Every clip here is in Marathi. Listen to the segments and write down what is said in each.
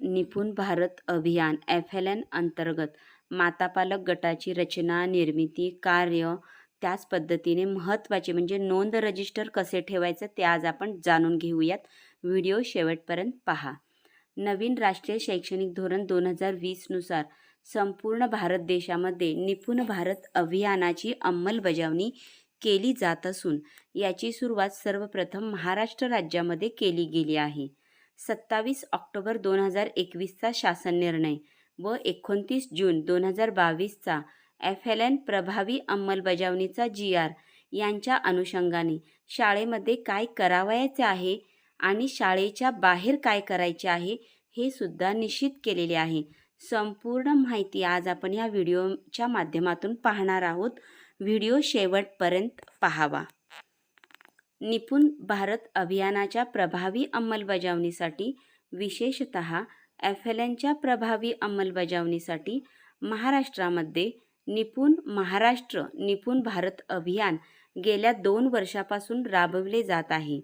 निपुण भारत अभियान एफ एल एन अंतर्गत मातापालक गटाची रचना निर्मिती कार्य त्याच पद्धतीने महत्त्वाचे म्हणजे नोंद रजिस्टर कसे ठेवायचं ते आज आपण जाणून घेऊयात. व्हिडिओ शेवटपर्यंत पहा. नवीन राष्ट्रीय शैक्षणिक धोरण दोन हजार वीसनुसार संपूर्ण भारत देशामध्ये निपुण भारत अभियानाची अंमलबजावणी केली जात असून याची सुरुवात सर्वप्रथम महाराष्ट्र राज्यामध्ये केली गेली आहे. सत्तावीस ऑक्टोबर दोन हजार एकवीसचा शासन निर्णय व एकोणतीस जून दोन हजार बावीसचा एफ एल एन प्रभावी अंमलबजावणीचा जी आर यांच्या अनुषंगाने शाळेमध्ये काय करावयाचे आहे आणि शाळेच्या बाहेर काय करायचे आहे हे सुद्धा निश्चित केलेले आहे. संपूर्ण माहिती आज आपण या व्हिडिओच्या माध्यमातून पाहणार आहोत. व्हिडिओ शेवटपर्यंत पाहावा. निपुण भारत अभियानाच्या प्रभावी अंमलबजावणीसाठी विशेषत एफ एल एनच्या प्रभावी अंमलबजावणीसाठी महाराष्ट्रामध्ये निपुण महाराष्ट्र निपुण भारत अभियान गेल्या दोन वर्षापासून राबविले जात आहे.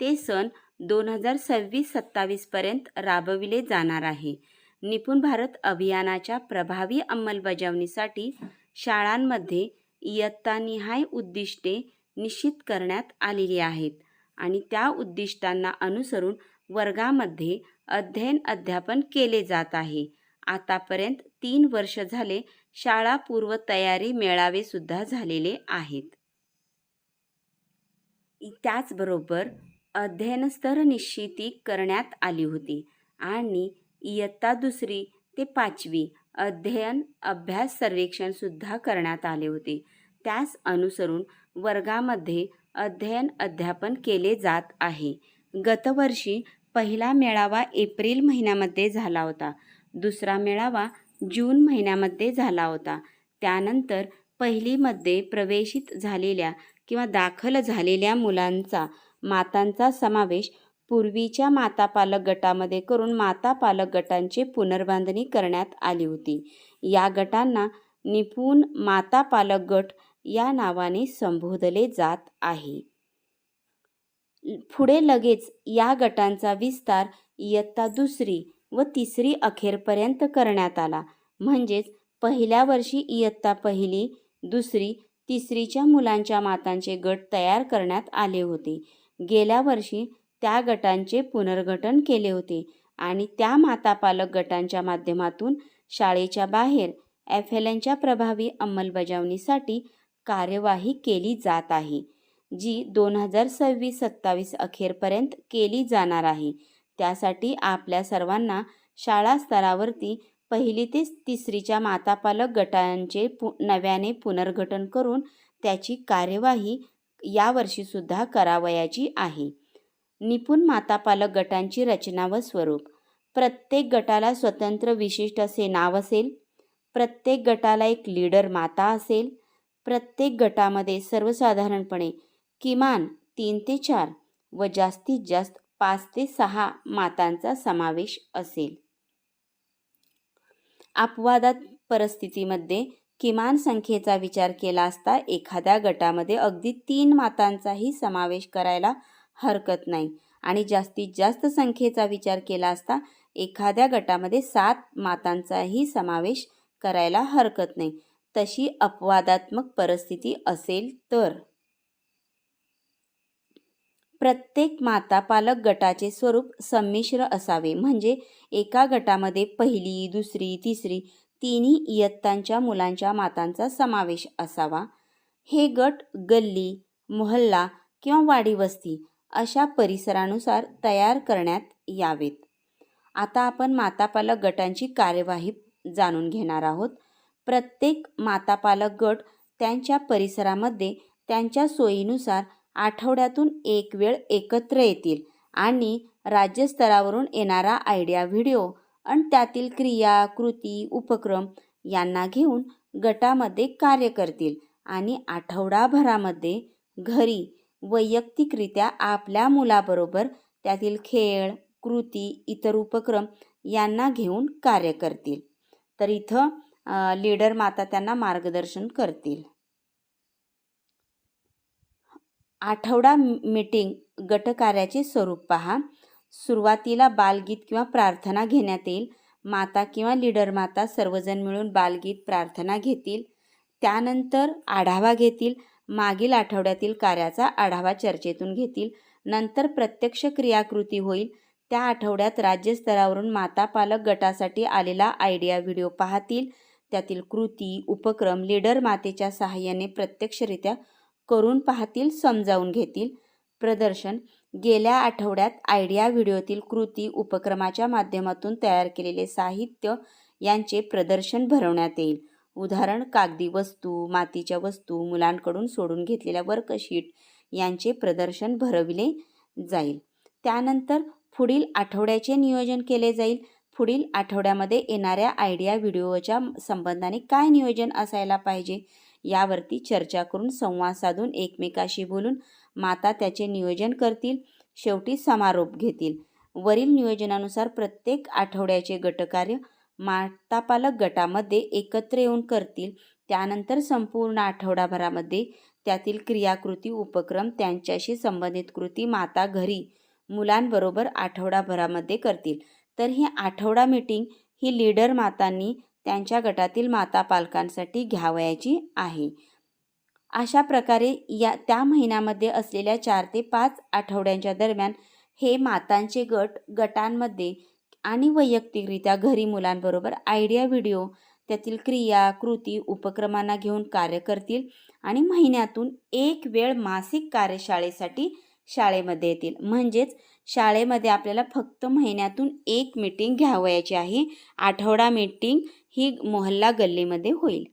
ते सन दोन हजार सव्वीस सत्तावीसपर्यंत राबविले जाणार आहे. निपुण भारत अभियानाच्या प्रभावी अंमलबजावणीसाठी शाळांमध्ये इयत्तानिहाय उद्दिष्टे निश्चित करण्यात आलेली आहेत आणि त्या उद्दिष्टांना अनुसरून वर्गामध्ये अध्ययन अध्यापन केले जात आहे. आतापर्यंत तीन वर्ष झाले शाळा पूर्वतयारी मेळावेसुद्धा झालेले आहेत. त्याचबरोबर अध्ययनस्तर निश्चिती करण्यात आली होती आणि इयत्ता दुसरी ते पाचवी अध्ययन अभ्यास सर्वेक्षण सुद्धा करण्यात आले होते. त्यास अनुसरून वर्गामध्ये अध्ययन अध्यापन केले जात आहे. गतवर्षी पहिला मेळावा एप्रिल महिन्यामध्ये झाला होता. दुसरा मेळावा जून महिन्यामध्ये झाला होता. त्यानंतर पहिलीमध्ये प्रवेशित झालेल्या किंवा दाखल झालेल्या मुलांचा मातांचा समावेश पूर्वीच्या माता पालक गटामध्ये करून माता पालक गटांची पुनर्बांधणी करण्यात आली होती. या गटांना निपुण माता पालक गट या नावाने संबोधले जात आहे. पुढे लगेच या गटांचा विस्तार इयत्ता दुसरी व तिसरी अखेरपर्यंत करण्यात आला. म्हणजेच पहिल्या वर्षी इयत्ता पहिली दुसरी तिसरीच्या मुलांच्या मातांचे गट तयार करण्यात आले होते. गेल्या वर्षी त्या गटांचे पुनर्गठन केले होते आणि त्या माता पालक गटांच्या माध्यमातून शाळेच्या बाहेर एफ एल एनच्या प्रभावी अंमलबजावणीसाठी कार्यवाही केली जात आहे जी दोन हजार सव्वीस सत्तावीस अखेरपर्यंत केली जाणार आहे. त्यासाठी आपल्या सर्वांना शाळा स्तरावरती पहिली ते तिसरीच्या मातापालक गटांचे पु नव्याने पुनर्गठन करून त्याची कार्यवाही यावर्षीसुद्धा करावयाची आहे. निपुण मातापालक गटांची रचना व स्वरूप. प्रत्येक गटाला स्वतंत्र विशिष्ट असे नाव असेल. प्रत्येक गटाला एक लीडर माता असेल. प्रत्येक गटामध्ये सर्वसाधारणपणे किमान तीन ते चार व जास्तीत जास्त पाच ते सहा मातांचा समावेश असेल. अपवादात परिस्थितीमध्ये किमान संख्येचा विचार केला असता एखाद्या गटामध्ये अगदी तीन मातांचाही समावेश करायला हरकत नाही आणि जास्तीत जास्त संख्येचा विचार केला असता एखाद्या गटामध्ये सात मातांचाही समावेश करायला हरकत नाही. तशी अपवादात्मक परिस्थिती असेल तर. प्रत्येक माता पालक गटाचे स्वरूप संमिश्र असावे. म्हणजे एका गटामध्ये पहिली दुसरी तिसरी तिन्ही इयत्तांच्या मुलांच्या मातांचा समावेश असावा. हे गट गल्ली मोहल्ला किंवा वाडी वस्ती अशा परिसरानुसार तयार करण्यात यावेत. आता आपण मातापालक गटांची कार्यवाही जाणून घेणार आहोत. प्रत्येक मातापालक गट त्यांच्या परिसरामध्ये त्यांच्या सोयीनुसार आठवड्यातून एक वेळ एकत्र येतील आणि राज्यस्तरावरून येणारा आयडिया व्हिडिओ आणि त्यातील क्रिया कृती उपक्रम यांना घेऊन गटामध्ये कार्य करतील आणि आठवडाभरामध्ये घरी वैयक्तिकरित्या आपल्या मुलाबरोबर त्यातील खेळ कृती इतर उपक्रम यांना घेऊन कार्य करतील. तर इथं लीडर माता त्यांना मार्गदर्शन करतील. आठवडा मीटिंग गटकार्याचे स्वरूप पहा. सुरुवातीला बालगीत किंवा प्रार्थना घेण्यात येईल. माता किंवा लीडर माता सर्वजण मिळून बालगीत प्रार्थना घेतील. त्यानंतर आढावा घेतील. मागील आठवड्यातील कार्याचा आढावा चर्चेतून घेतील. नंतर प्रत्यक्ष क्रियाकृती होईल. त्या आठवड्यात राज्यस्तरावरून माता पालक गटासाठी आलेला आयडिया व्हिडिओ पाहतील. त्यातील कृती उपक्रम लीडर मातेच्या सहाय्याने प्रत्यक्षरित्या करून पाहतील समजावून घेतील. प्रदर्शन गेल्या आठवड्यात आयडिया व्हिडिओतील कृती उपक्रमाच्या माध्यमातून तयार केलेले साहित्य यांचे प्रदर्शन भरवण्यात येईल. उदाहरण कागदी वस्तू मातीच्या वस्तू मुलांकडून सोडून घेतलेल्या वर्कशीट यांचे प्रदर्शन भरविले जाईल. त्यानंतर पुढील आठवड्याचे नियोजन केले जाईल. पुढील आठवड्यामध्ये येणाऱ्या आयडिया व्हिडिओच्या संबंधाने काय नियोजन असायला पाहिजे यावरती चर्चा करून संवाद साधून एकमेकाशी बोलून माता त्याचे नियोजन करतील शेवटी समारोप घेतील. वरील नियोजनानुसार प्रत्येक आठवड्याचे गटकार्य मातापालक गटामध्ये एकत्र येऊन करतील. त्यानंतर संपूर्ण आठवडाभरामध्ये त्यातील क्रियाकृती उपक्रम त्यांच्याशी संबंधित कृती माता घरी मुलांबरोबर आठवडाभरामध्ये करतील. तर ही आठवडा मीटिंग ही लीडर मातांनी त्यांच्या गटातील माता पालकांसाठी घ्यावयाची आहे. अशा प्रकारे या त्या महिन्यामध्ये असलेल्या चार ते पाच आठवड्यांच्या दरम्यान हे मातांचे गट गटांमध्ये आणि वैयक्तिकरित्या घरी मुलांबरोबर आयडिया व्हिडिओ त्यातील क्रिया कृती उपक्रमांना घेऊन कार्य करतील आणि महिन्यातून एक वेळ मासिक कार्यशाळेसाठी शाळेमध्ये येतील. म्हणजेच शाळेमध्ये आपल्याला फक्त महिन्यातून एक मीटिंग घ्यावयाची आहे. आठवडा मीटिंग ही मोहल्ला गल्लीमध्ये होईल.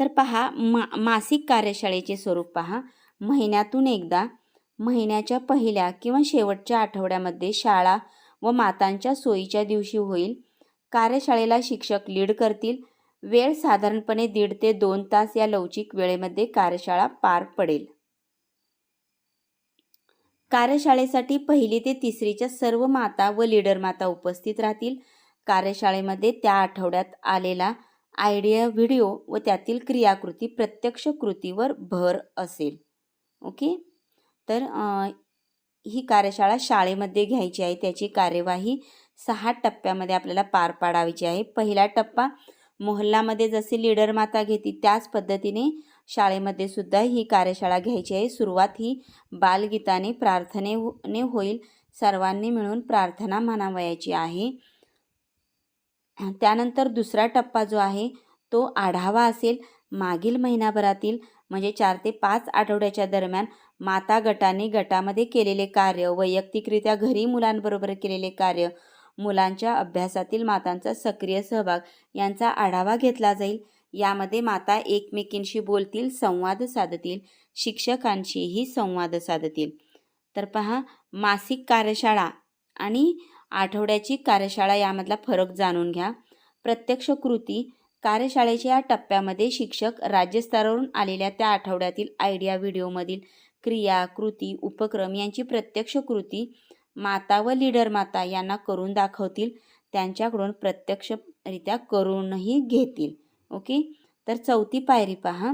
तर पहा मा मासिक कार्यशाळेचे स्वरूप पहा. महिन्यातून एकदा महिन्याच्या पहिल्या किंवा शेवटच्या आठवड्यामध्ये शाळा व मातांच्या सोयीच्या दिवशी होईल. कार्यशाळेला शिक्षक लीड करतील. वेळ साधारणपणे दीड ते दोन तास या लवचिक वेळेमध्ये कार्यशाळा पार पडेल. कार्यशाळेसाठी पहिली ते तिसरीच्या सर्व माता व लीडर माता उपस्थित राहतील. कार्यशाळेमध्ये त्या आठवड्यात आलेला आयडिया व्हिडिओ व त्यातील क्रियाकृती प्रत्यक्ष कृतीवर भर असेल. ओके? तर ही कार्यशाळा शाळेमध्ये घ्यायची आहे. त्याची कार्यवाही सहा टप्प्यामध्ये आपल्याला पार पाडायची आहे. पहिला टप्पा मोहल्लामध्ये जसे लीडर माता घेतील त्याच पद्धतीने शाळेमध्ये सुद्धा ही कार्यशाळा घ्यायची आहे. सुरुवात ही बालगीताने प्रार्थनेने हो, होईल. सर्वांनी मिळून प्रार्थना म्हणावयाची आहे. त्यानंतर दुसरा टप्पा जो आहे तो आढावा असेल. मागील महिनाभरातील म्हणजे चार ते पाच आठवड्याच्या दरम्यान माता गटाने गटामध्ये केलेले कार्य वैयक्तिकरित्या घरी मुलांबरोबर केलेले कार्य मुलांच्या अभ्यासातील मातांचा सक्रिय सहभाग यांचा आढावा घेतला जाईल. यामध्ये माता एकमेकींशी बोलतील संवाद साधतील शिक्षकांशीही संवाद साधतील. तर पहा मासिक कार्यशाळा आणि आठवड्याची कार्यशाळा यामधला फरक जाणून घ्या. प्रत्यक्ष कृती कार्यशाळेच्या या टप्प्यामध्ये शिक्षक राज्यस्तरावरून आलेल्या त्या आठवड्यातील आयडिया व्हिडिओमधील क्रिया कृती उपक्रम यांची प्रत्यक्ष कृती माता व लीडर माता यांना करून दाखवतील त्यांच्याकडून प्रत्यक्षरित्या करूनही घेतील. ओके? तर चौथी पायरी पहा.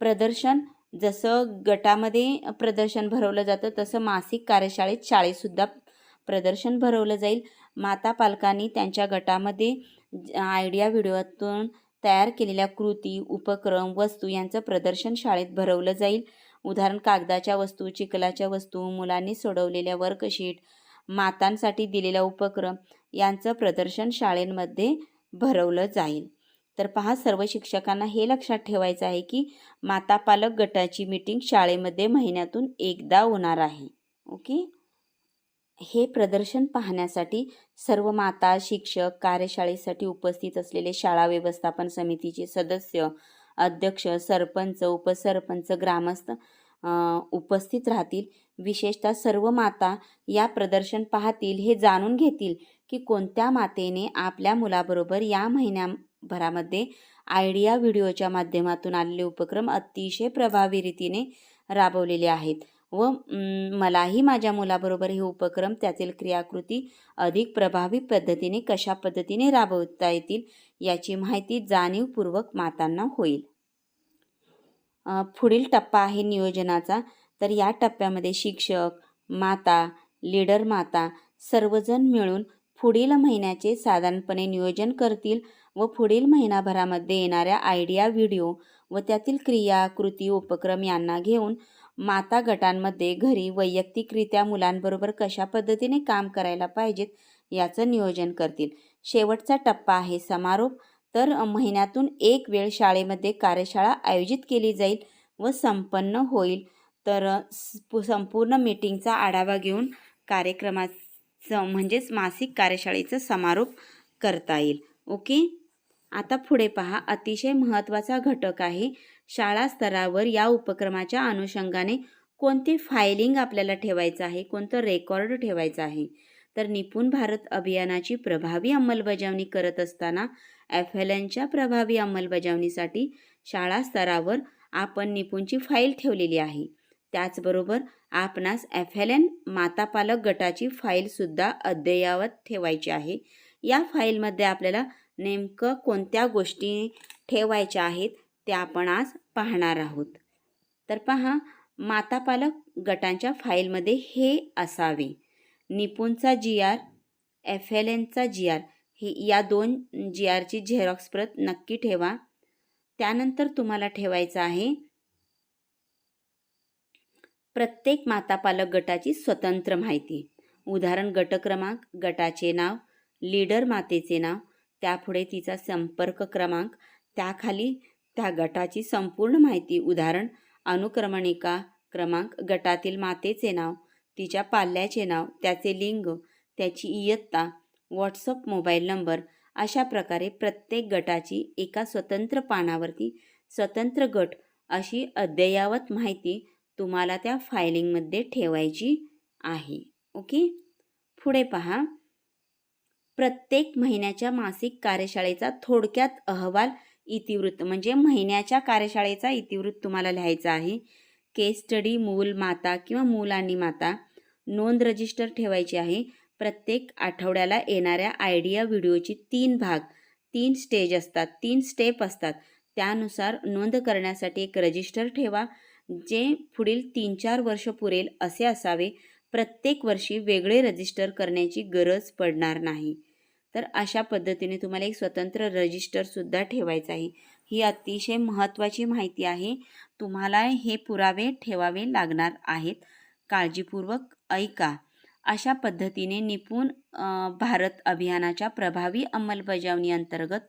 प्रदर्शन जसं गटामध्ये प्रदर्शन भरवलं जातं तसं मासिक कार्यशाळेत शाळेतसुद्धा प्रदर्शन भरवलं जाईल. माता पालकांनी त्यांच्या गटामध्ये आयडिया व्हिडिओतून तयार केलेल्या कृती उपक्रम वस्तू यांचं प्रदर्शन शाळेत भरवलं जाईल. उदाहरण कागदाच्या वस्तू चिखलाच्या वस्तू मुलांनी सोडवलेल्या वर्कशीट मातांसाठी दिलेला उपक्रम यांचं प्रदर्शन शाळेमध्ये भरवलं जाईल. तर पहा सर्व शिक्षकांना हे लक्षात ठेवायचं आहे की माता पालक गटाची मीटिंग शाळेमध्ये महिन्यातून एकदा होणार आहे. ओके? हे प्रदर्शन पाहण्यासाठी सर्व माता शिक्षक कार्यशाळेसाठी उपस्थित असलेले शाळा व्यवस्थापन समितीचे सदस्य अध्यक्ष सरपंच उपसरपंच ग्रामस्थ उपस्थित राहतील. विशेषतः सर्व माता या प्रदर्शन पाहतील हे जाणून घेतील की कोणत्या मातेने आपल्या मुलाबरोबर या महिन्या भरामध्ये आयडिया व्हिडिओच्या माध्यमातून आलेले उपक्रम अतिशय प्रभावी रीतीने राबवलेले आहेत व मलाही माझ्या मुलाबरोबर हे उपक्रम त्यातील क्रियाकृती अधिक प्रभावी पद्धतीने कशा पद्धतीने राबवता येतील याची माहिती जाणीवपूर्वक मातांना होईल. पुढील टप्पा आहे नियोजनाचा. तर या टप्प्यामध्ये शिक्षक माता लीडर माता सर्वजण मिळून पुढील महिन्याचे साधारणपणे नियोजन करतील. व पुढील महिनाभरामध्ये येणाऱ्या आयडिया व्हिडिओ व त्यातील क्रिया कृती उपक्रम यांना घेऊन माता गटांमध्ये घरी वैयक्तिकरित्या मुलांबरोबर कशा पद्धतीने काम करायला पाहिजेत याचं नियोजन करतील. शेवटचा टप्पा आहे समारोप. तर महिन्यातून एक वेळ शाळेमध्ये कार्यशाळा आयोजित केली जाईल व संपन्न होईल. तर स- संपूर्ण मीटिंगचा आढावा घेऊन कार्यक्रमाचं म्हणजेच मासिक कार्यशाळेचं समारोप करता येईल. ओके? आता पुढे पहा अतिशय महत्त्वाचा घटक आहे. शाळा स्तरावर या उपक्रमाच्या अनुषंगाने कोणते फायलिंग आपल्याला ठेवायचं आहे कोणतं रेकॉर्ड ठेवायचं आहे? तर निपुण भारत अभियानाची प्रभावी अंमलबजावणी करत असताना एफ एल एनच्या प्रभावी अंमलबजावणीसाठी शाळा स्तरावर आपण निपुणची फाईल ठेवलेली आहे. त्याचबरोबर आपणास एफ एल एन माता पालक गटाची फाईलसुद्धा अद्ययावत ठेवायची आहे. या फाईलमध्ये आपल्याला नेमकं कोणत्या गोष्टी ठेवायच्या आहेत त्या आपण आज पाहणार आहोत. तर पहा माता पालक गटांच्या फाईलमध्ये हे असावे. निपुणचा जी आर एफ एल एनचा जी आर हे या दोन जी आरची झेरॉक्स प्रत नक्की ठेवा. त्यानंतर तुम्हाला ठेवायचं आहे प्रत्येक मातापालक गटाची स्वतंत्र माहिती. उदाहरण गट क्रमांक गटाचे नाव लीडर मातेचे नाव त्यापुढे तिचा संपर्क क्रमांक त्याखाली त्या गटाची संपूर्ण माहिती उदाहरण अनुक्रमणिका क्रमांक गटातील मातेचे नाव तिच्या पाल्याचे नाव त्याचे लिंग त्याची इयत्ता व्हॉट्सअप मोबाईल नंबर अशा प्रकारे प्रत्येक गटाची एका स्वतंत्र पानावरती स्वतंत्र गट अशी अद्ययावत माहिती तुम्हाला त्या फायलिंगमध्ये ठेवायची आहे. ओके? पुढे पहा. प्रत्येक महिन्याच्या मासिक कार्यशाळेचा थोडक्यात अहवाल इतिवृत्त म्हणजे महिन्याच्या कार्यशाळेचा इतिवृत्त तुम्हाला लिहायचा आहे. केस स्टडी मूल माता किंवा मूल आणि माता नोंद रजिस्टर ठेवायची आहे. प्रत्येक आठवड्याला येणाऱ्या आयडिया व्हिडिओची तीन भाग तीन स्टेज असतात तीन स्टेप असतात. त्यानुसार नोंद करण्यासाठी एक रजिस्टर ठेवा जे पुढील तीन चार वर्ष पुरेल असे असावे. प्रत्येक वर्षी वेगळे रजिस्टर करण्याची गरज पडणार नाही. तर अशा पद्धतीने तुम्हाला एक स्वतंत्र रजिस्टरसुद्धा ठेवायचं आहे. ही अतिशय महत्त्वाची माहिती आहे. तुम्हाला हे पुरावे ठेवावे लागणार आहेत. काळजीपूर्वक ऐका. अशा पद्धतीने निपुण भारत अभियानाच्या प्रभावी अंमलबजावणी अंतर्गत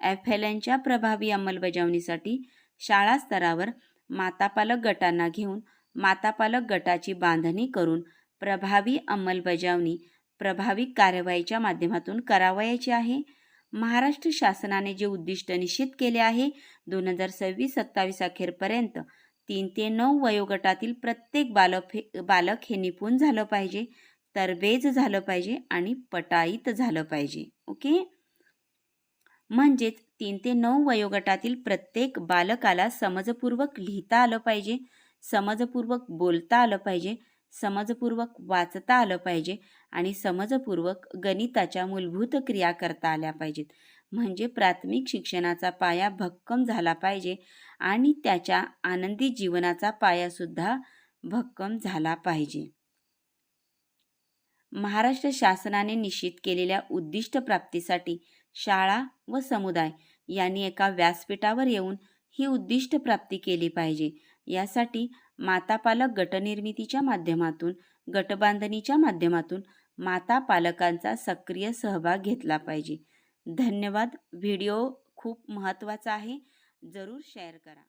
एफ एल एनच्या प्रभावी अंमलबजावणीसाठी शाळा स्तरावर मातापालक गटांना घेऊन मातापालक गटाची बांधणी करून प्रभावी अंमलबजावणी प्रभावी कारवाईच्या माध्यमातून करावयाची आहे. महाराष्ट्र शासनाने जे उद्दिष्ट निश्चित केले आहे दोन हजार सव्वीस सत्तावीस अखेरपर्यंत तीन ते नऊ वयोगटातील प्रत्येक बालक हे बालक हे निपुण झालं पाहिजे तरबेज झालं पाहिजे आणि पटाईत झालं पाहिजे. ओके? म्हणजेच तीन ते नऊ वयोगटातील प्रत्येक बालकाला समजपूर्वक लिहिता आलं पाहिजे समजपूर्वक बोलता आलं पाहिजे समजपूर्वक वाचता आलं पाहिजे आणि समजपूर्वक गणिताच्या मूलभूत क्रिया करता आल्या पाहिजेत. म्हणजे प्राथमिक शिक्षणाचा पाया भक्कम झाला पाहिजे आणि त्याच्या आनंदी जीवनाचा पायासुद्धा भक्कम झाला पाहिजे. महाराष्ट्र शासनाने निश्चित केलेल्या उद्दिष्ट प्राप्तीसाठी शाळा व समुदाय यांनी एका व्यासपीठावर येऊन ही उद्दिष्ट प्राप्ती केली पाहिजे. यासाठी मातापालक गटनिर्मितीच्या माध्यमातून गटबांधणीच्या माध्यमातून माता पालकांचा सक्रिय सहभाग घेतला पाहिजे. धन्यवाद. व्हिडिओ खूप महत्त्वाचा आहे. जरूर शेअर करा.